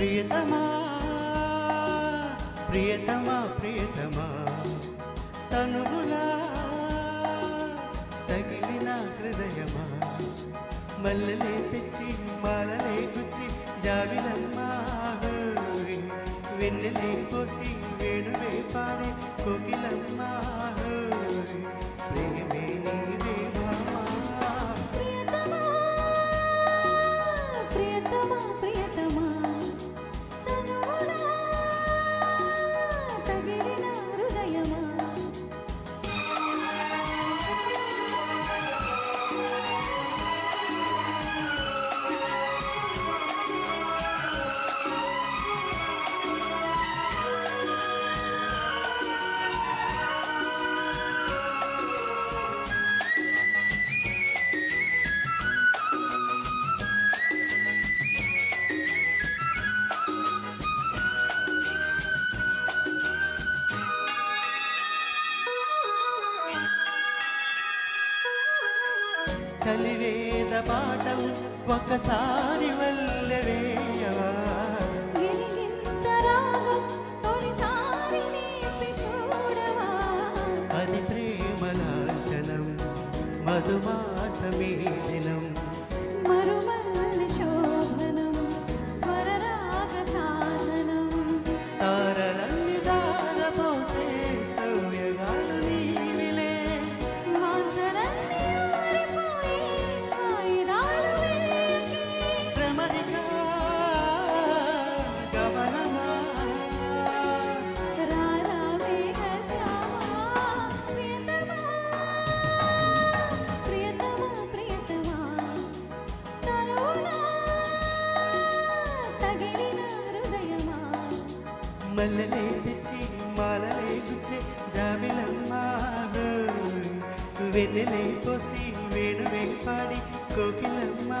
ప్రియతమా ప్రియతమా ప్రియతమా. తనువులా తగిలిన హృదయమా. మల్లలే తెచ్చి మాలలే గుచ్చి జాబిలమ్మా వెన్నెలే కోసి వేణువే పాడే కోకిలమ్మా హోయ్. ప్రేమే చలివేద పాఠం ఒకసారి వల్లవేయవా? అది ప్రేమలాంఛనం మధుమాసమే దినం మల్లెలే తెచ్చి మాలలే గుచ్చే జాబిలమ్మా హోయ్. వెన్నెలే కోసి వేణువే పాడి కోకిలమ్మా